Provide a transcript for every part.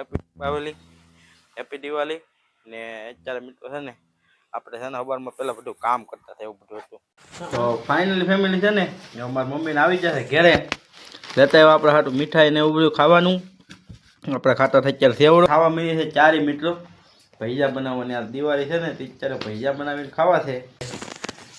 Happy Diwali happy Diwali ને અત્યારે મિત્રો છે ને, આપણે છે ને અવારમાં પહેલાં બધું કામ કરતા હતા એવું બધું હતું. તો ફાઇનલી ફેમિલી છે ને અમારી મમ્મીને આવી જશે ઘેરે. લેતા એવા આપણે હાટું મીઠાઈ ને એવું બધું ખાવાનું. આપણે ખાતા થઈ અત્યારે સેવડો ખાવા મળી છે ચારે મિત્રો. ભૈજા બનાવવાની આ દિવાળી છે ને, તે અત્યારે ભૈજા બનાવીને ખાવા છે.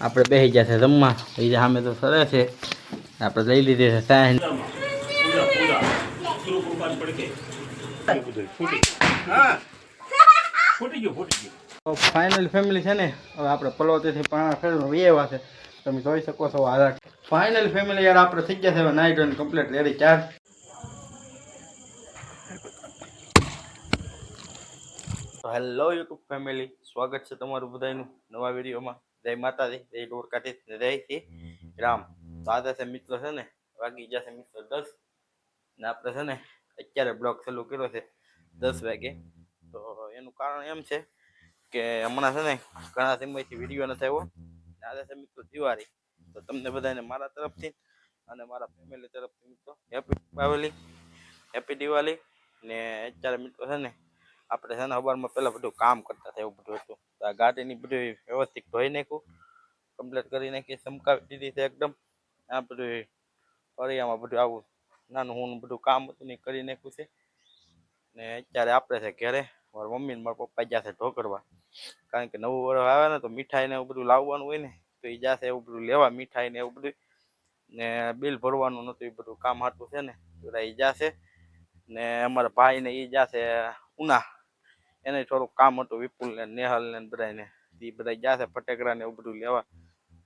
આપણે બેસી જશે જમવા. ભૈયા સામે તો સરે છે. આપણે લઈ લીધી છે સાહેબ તો ફાઇનલ ફેમિલી છે ને હવે આપણે પલોતેથી પાણા વ્યવા છે. તમે જોઈ શકો છો આધાર ફાઇનલ ફેમિલી યાર આપણે થઈ ગયા છે હવે નાઇટ અને કમ્પ્લીટ રેડી ચાર તો હેલો યુટ્યુબ ફેમિલી સ્વાગત છે તમારું બધાનું નવા વિડીયોમાં. જય માતાજી જય ને જય શ્રી રામ. તો આજે છે મિત્રો છે ને વાગી જશે મિત્રો દસ. ને આપણે છે ને અત્યારે બ્લોગ ચાલુ કર્યો છે દસ વાગે. તો એનું કારણ એમ છે કે હમણાં છે ને ઘણા સમયથી વીડિયો નથી આવ્યો. આજે છે મિત્રો દિવાળી. તો તમને બધાને મારા તરફથી અને મારા ફેમિલી તરફથી મિત્રો હેપી દિવાળી. હેપી દિવાળી. ને અત્યારે મિત્રો છે ને આપણે છે ને અવારમાં પહેલાં બધું કામ કરતા હતા એવું બધું હતું. તો આ ગાડીની બધું વ્યવસ્થિત ધોઈ નાખ્યું. કમ્પ્લીટ કરી નાખી ચમકાવી દીધી છે એકદમ. આ બધું ફળિયામાં બધું આવું નાનું હું બધું કામ હતું ને કરી નાખ્યું છે. ને અત્યારે આપણે છે ઘરે, મારા મમ્મી ને મારા પપ્પા જશે ઢોકરવા કારણ કે નવું વર્ષ આવે ને તો મીઠાઈ ને એવું બધું લાવવાનું હોય ને, તો એ જશે એવું બધું લેવા, મીઠાઈ ને એવું બધું. ને બિલ ભરવાનું નહોતું એ બધું કામ હાટું છે ને બધા એ જશે ને અમારા ભાઈ ને એ જશે ઉના, એને થોડુંક કામ હતું, વિપુલ ને નેહલ ને બધાને એ બધા જશે ફટાકડા ને એવું બધું લેવા.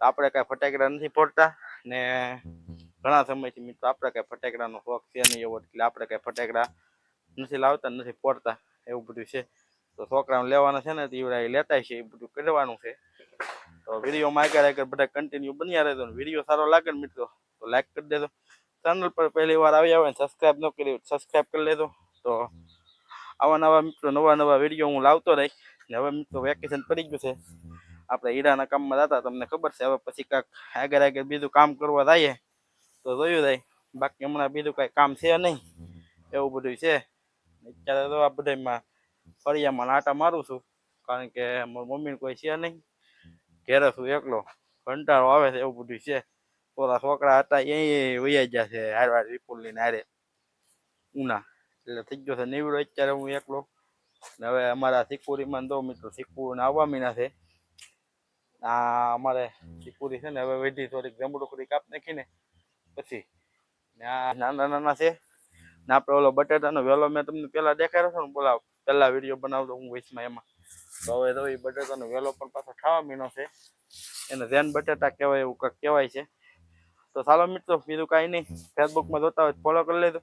આપણે કાંઈ ફટાકડા નથી ફોડતા ને ઘણા સમયથી મિત્રો આપણે કાંઈ ફટાકડાનો શોખ છે નહીં એવો, એટલે આપણે કાંઈ ફટાકડા નથી લાવતા, નથી ફોડતા, એવું બધું છે. તો છોકરાઓને લેવાના છે ને, તો એ લેતા છે, એ બધું કરવાનું છે. તો વિડીયોમાં આગળ આગળ બધા કન્ટિન્યુ બન્યા રહેતો વીડિયો સારો લાગે ને મિત્રો, તો લાઈક કરી દેજો. ચેનલ પર પહેલી વાર આવ્યા હોય ને સબસ્ક્રાઈબ ન કરી સબસ્ક્રાઈબ કરી લેજો. તો આવા નવા મિત્રો, નવા નવા વીડિયો હું લાવતો રહીશ. ને હવે મિત્રો વેકેશન પડી ગયું છે. આપણે હીરાના કામમાં જતા, તમને ખબર છે, હવે પછી કાંક આગળ આગળ બીજું કામ કરવા જઈએ. તો જોયું જાય બાકી હમણાં બીજું કાંઈ કામ છે નહીં. એવું બધું છે. અત્યારે તો આ બધામાં ફળિયામાં આટા મારું છું, કારણ કે મારી મમ્મીને કોઈ છે નહીં. ઘેરે છું એકલો. કંટાળો આવે છે એવું બધું છે. થોડા છોકરા હતા, એ વૈયા ગયા છે હારવાર વિપુલ ને હારે. ઉના. એટલે થઈ ગયો છે નીવડો. અત્યારે હું એકલો. હવે અમારા સિકુરીમાં દો મિત્રો સિકુર આવવા મીના છે. આ અમારે સિકુરી છે ને, હવે વેઢી થોડીક જમડુખડી કાપ નાખીને પછી નાના નાના છે. ને આપણે ઓલો બટેટાનો વેલો મેં તમને પેલા દેખાડ્યો હતો ને બોલા પહેલાં વીડિયો બનાવતો હું વૈશમાં એમાં. તો હવે તો એ બટેટાનો વેલો પણ પાછો ખાવા મીનો છે. એને ધ્યાન બટેટા કહેવાય, એવું કંઈક કહેવાય છે. તો ચાલો મિત્રો, બીજું કાંઈ નહીં. ફેસબુકમાં જોતા હોય ફોલો કરી લેજો.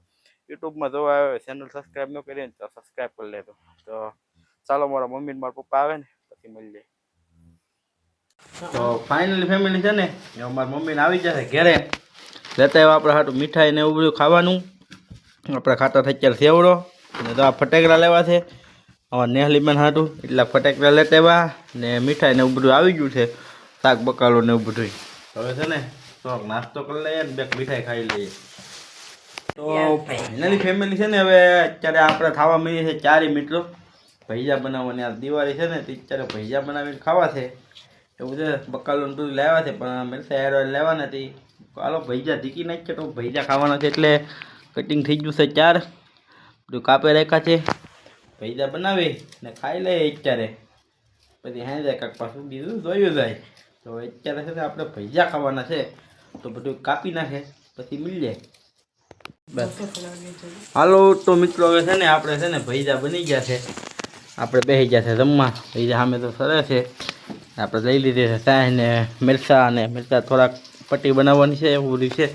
યુટ્યુબમાં જોવા આવે ચેનલ સબસ્ક્રાઈબ ન કરીને તો સબસ્ક્રાઈબ કરી લેજો. તો ચાલો, મારા મમ્મી મારા પપ્પા આવે ને, પછી મળી જાય. તો ફાઇનલી ફેમિલી છે ને મારા મમ્મીને આવી જશે ઘેરે. લેતા આવ્યા, આપણે હાટું મીઠાઈ ને એવું બધું ખાવાનું. આપણે ખાતા થઈ અત્યારે સેવડો. ને તો આ ફટાકડા લેવા છે. અમારા નેહલીબેન હાટું એટલા ફટાકડા લેતા આવ્યા ને મીઠાઈ ને એવું બધું આવી ગયું છે. શાક બકાલો ને એવું બધું હવે છે ને, થોડોક નાસ્તો કરી લઈએ ને બે મીઠાઈ ખાઈ લઈએ. તો એનાની ફેમિલી છે ને, હવે અત્યારે આપણે ખાવા મળીએ છે ચારે મિત્રો ભૈજા બનાવવાની આ દિવાળી છે ને, તો અત્યારે ભૈજા બનાવીને ખાવા છે. એવું છે બકાલો બધું લાવ્યા છે, પણ મિરસા હેરો લેવાના હતી હાલો ભૈજા ઢીકી નાખીએ તો ભૈજા ખાવાના છે એટલે કટિંગ થઈ ગયું છે ચાર. બધું કાપે રાખ્યા છે. ભૈજા બનાવી ને ખાઈ લઈએ અત્યારે. પછી હે જાય, કાંક પાછું બીજું જોયું જાય. તો અત્યારે છે આપણે ભૈજા ખાવાના છે. તો બધું કાપી નાખે, પછી જાય બસ. હાલો, તો મિત્રો હવે છે ને આપણે છે ને ભૈજા બની ગયા છે. આપણે બેસી ગયા છે જમવા. ભૈજા સામે તો સરસ છે. આપણે લઈ લીધી છે સાંજ ને મિરસા અને મિરસા થોડાક પટ્ટી બનાવવાની છે એવું બધું છે.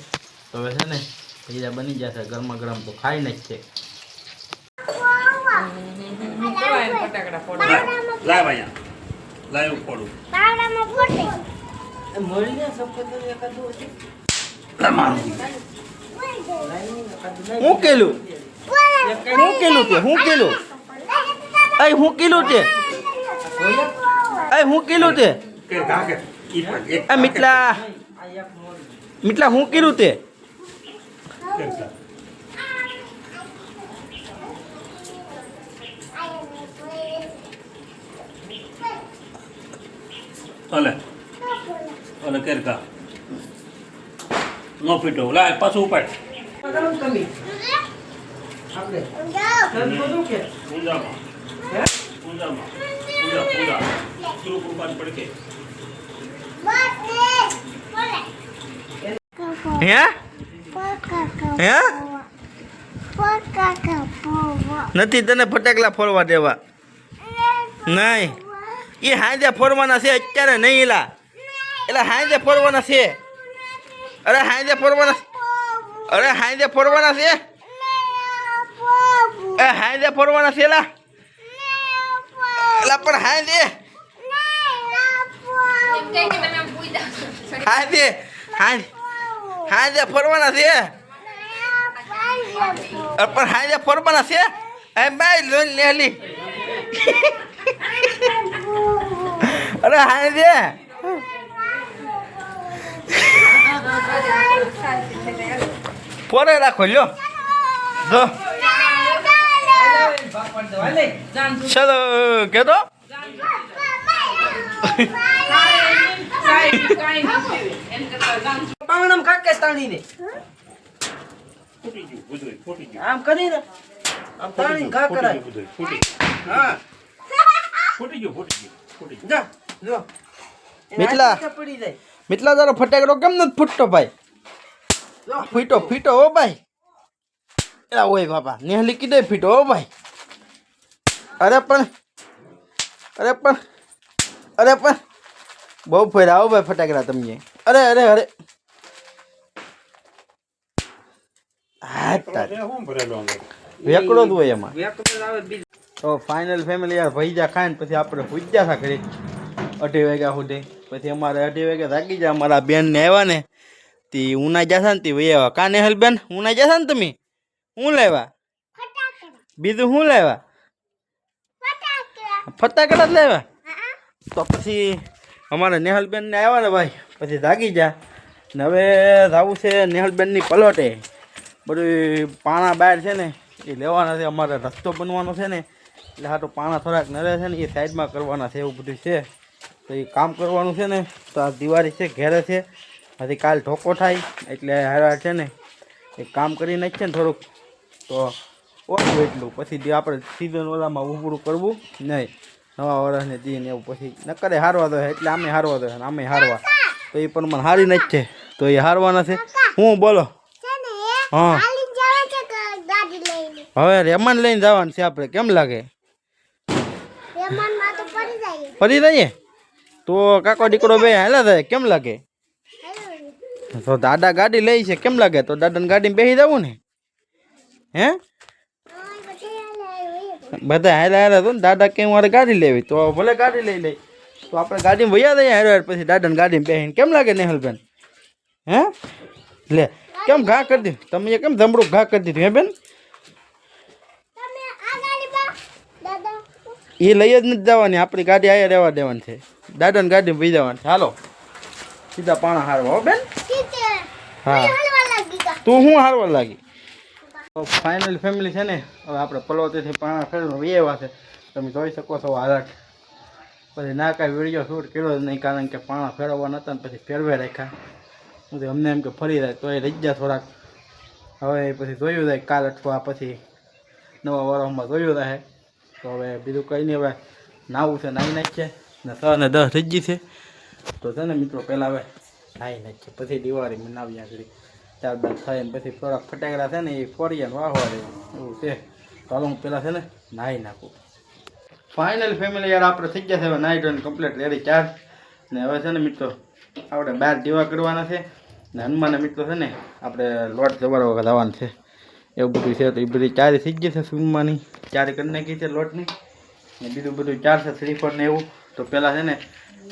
તો હવે છે ને ભૈજા બની જશે ગરમા ગરમ તો ખાઈ નાખશે હું કેલું? હું કેલું તે હું કેલું? અય હું કેલું તે અય હું કેલું તે આ મિતલા. મિટલા હું કર્યું તે અલે અલે કેરકા નો પીટો લાય પાછું ઉપાડ તમે આપણે બધું કે ઊંઝામાં ઊંઝામાં ઊંઝા ઊંઝા ગુરુ કૃપા પડકે હે? હે? નથી તને ફટાકડા ફોડવા દેવા. નહીં. એ હાંજે ફોડવાના છે અત્યારે નહીં એલા. એટલે હાંજે ફોડવાના છે. અરે હાંજે ફોડવાના અરે હાંજે ફોડવાના છે? એ હાંજે ફોડવાના છે એલા? એલા પણ હાંજે. હાંજે. હાંજે. હાંજે ફોડવાના છે? અરે પણ હાંજે ફોડવાના છે? એ બાય લોન લેલી અરે હાંજે? ફોડે રાખો લ્યો. જો. ચલો. કેતો? પાંગણમ કાકે તાણી દે ફૂટી ગયું બધું ફૂટી ગયું આમ કરી આમ તાણી ઘા કરાય બધું ફૂટી હા. ફૂટી ગયું ફૂટી ગયું ફૂટી ગયું. જા જો. એને મિથલા. હાથ નીચે પડી જાય. મિતલા તારો ફટાકડો કેમ નથી ફૂટતો ભાઈ? ફીટો ફીટો હો ભાઈ. એલા ઓય બાપા નેહલી કીધે ફીટો હો ભાઈ. અરે પણ અરે પણ અરે પણ બહુ ફેરા હો ભાઈ ફટાકડા તમને અરે અરે અરે. હા તાર. શું ભરેલો અંદર? વેકડો જ હોય એમાં. વેક પર આવે બીજું. તો ફાઇનલ ફેમિલી યાર ભૈજા ખાઈને પછી આપણે પૂજ્યા હતા ઘરે અઢી વાગ્યા સુધી. પછી અમારે અઢી વાગે થાકી જાય અમારા બેન ને આવ્યા ને તે ઉના જશા ને તે વહી આવ્યા. કા નેહલ બેન? ઉના જશા ને તમે? હું લેવા બીજું શું લેવા ફટાકડા. જ લેવા તો પછી અમારે નેહલબેનને આવ્યા ને ભાઈ. પછી જાગી જા. ને હવે જવું છે નેહલબેનની પલોટે. બધું પાણા બહાર છે ને, એ લેવાના છે. અમારે રસ્તો બનવાનો છે ને, એટલે હા તો પાણા થોડાક નરે છે ને, એ સાઈડમાં કરવાના છે એવું બધું છે. તો એ કામ કરવાનું છે ને, તો આ દિવાળી છે, ઘેરે છે. હજી કાલ ઢોકો થાય, એટલે હારા છે ને, એ કામ કરી નાખીએ ને થોડુંક. તો ઓછું એટલું. પછી આપણે સિઝન ઓલામાં ઉભરું કરવું, નહીં. નવા વર્ષને દિન એવું પછી નકરે હારવા દો એટલે આમે હારવા દો આમે હારવા. તો એ પણ મને હારી નથી છે. તો એ હારવાના છે હું બોલો? હા. હવે રેમાન લઈને જવાનું છે આપણે. કેમ લાગે? ફરી જઈએ તો કાકો દીકરો બે હેલા થાય કેમ લાગે? તો દાદા ગાડી લઈ છે. કેમ લાગે? તો દાદાને ગાડીમાં બેસી જવું ને? હે? બધા હાલા હાલા તો ને દાદા કે મારે ગાડી લેવી. તો ભલે ગાડી લઈ લઈ. તો આપણે ગાડીમાં વયા દઈએ હારે હારે પછી દાદાને ગાડીમાં બેસીને કેમ લાગે નેહલબેન? હે? લે કેમ ઘા કરી દીધું? તમે કેમ જમરૂક ઘા કરી દીધું હે બેન? એ લઈ જ નથી જવાની આપણી ગાડી આયા રહેવા દેવાની છે. દાદાની ગાડીમાં વહી જવાની છે. હાલો. સીધા પાણા હારવા હો બેન. હા. તું શું હારવા લાગી? ફાઇનલ ફેમિલી છે ને, હવે આપણે પલોતીથી પાણા ફેરવા એવા છે. તમે જોઈ શકો છો હાલત પછી ના કાંઈ વીડિયો શૂટ કર્યો જ નહીં, કારણ કે પાણા ફેરવવા નતા ને પછી ફેરવે રાખ્યા. પછી અમને એમ કે ફરી જાય તો એ રહી ગયા થોડાક. હવે પછી જોયું જાય, કાલ અઠવા પછી નવા વર્ષમાં જોયું રહે. તો હવે બીજું કંઈ નહીં, હવે નાવું છે નાહી નાખીએ. ને છ ને દસ રજી છે. તો છે ને મિત્રો, પહેલાં હવે નાહી નાખીએ. પછી દિવાળી મનાવીએ આગળ. ત્યારબાદ થાય ને પછી થોડાક ફટાકડા છે ને એ ફોડીએ ને વાહવા દઈએ એવું છે. તો હું પહેલાં છે ને નાહી નાખું. ફાઇનલ ફેમિલી યાર આપણે થઈ ગયા છે. હવે નાઇટ અને કમ્પ્લીટ રેડી ચાર્જ ને હવે છે ને મિત્રો, આપણે બહાર દીવા કરવાના છે. ને હનુમાનના મિત્રો છે ને, આપણે લોટ જવાર વખત છે. એવું બધું છે તો એ બધી ચારે થઈ ગઈ છે સ્વિમમાંની ચારે કરી નાખી છે લોટની. ને બીજું બધું ચાર છે શ્રીફળ એવું. તો પહેલાં છે ને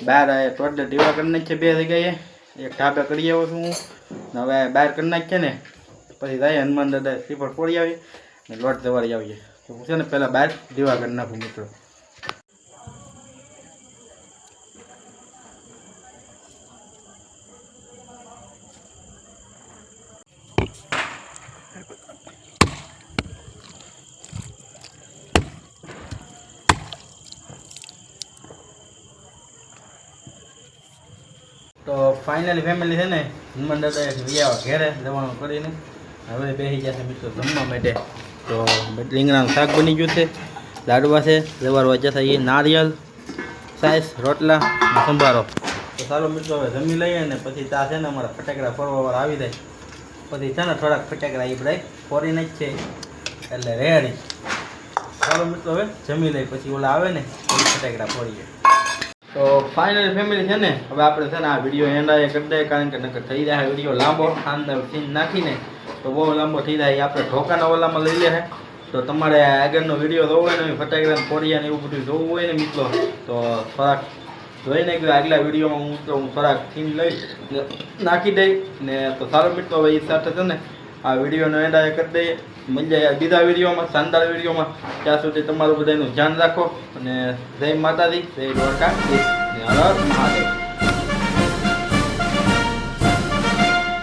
બહાર આ દીવા કરી નાખીએ બે જગ્યાએ. એક ઢાબે કરી આવ્યો છું હું. હવે બહાર કરી નાખીએ ને, પછી જાય હનુમાન દાદા શ્રીફળ ફોડી આવીએ ને લોટ જવારી આવીએ. હું છે ને પહેલાં બહાર દીવા કરી નાખું મિત્રો. ફાઇનલી ફેમિલી છે ને હનુમાન દાદા વિયાવા ઘેરે જવાનું કરીને. હવે બેસી જશે મિત્રો જમવા માટે. તો રીંગણાનું શાક બની ગયું છે, લાડવા છે જવાર વચ્ચે એ નારિયેલ, સાઈસ, રોટલા, સંભારો. તો ચાલો મિત્રો, હવે જમી લઈએ ને પછી ત્યાં છે ને અમારા ફટાકડા ફોડવાવાળા આવી જાય. પછી છે ને થોડાક ફટાકડા એ બધા ફોરીને જ છે એટલે રેડી ચાલો મિત્રો, હવે જમી લઈ પછી ઓલા આવે ને ફટાકડા ફોડી ફોડીએ. તો ફાઇનલ ફેમિલી છે ને, હવે આપણે છે ને આ વીડિયો એન્ડ કરી દઈએ, કારણ કે નકર થઈ જાય વીડિયો લાંબો, અંદર સીન નાખીને તો બહુ લાંબો થઈ જાય આપણે ઢોકાના ઓલામાં લઈ લે તો તમારે આગળનો વીડિયો જોવો હોય ને ફટાકડા ફોડિયા ને એવું બધું જોવું હોય ને મિત્રો, તો થોડાક જોઈને ગયો આગલા વિડીયોમાં હું તો હું થોડાક સીન લઈ નાખી દઈ ને તો સારો મિત્રો, હવે એ સાથે છે ને, આ વિડીયોનો એન્ડ કરી દઈએ. મળી જાય બીજા વિડીયોમાં, શાનદાર વિડીયોમાં, ત્યાં સુધી તમારું બધાનું ધ્યાન રાખો અને જય માતાજી, જય દ્વારકા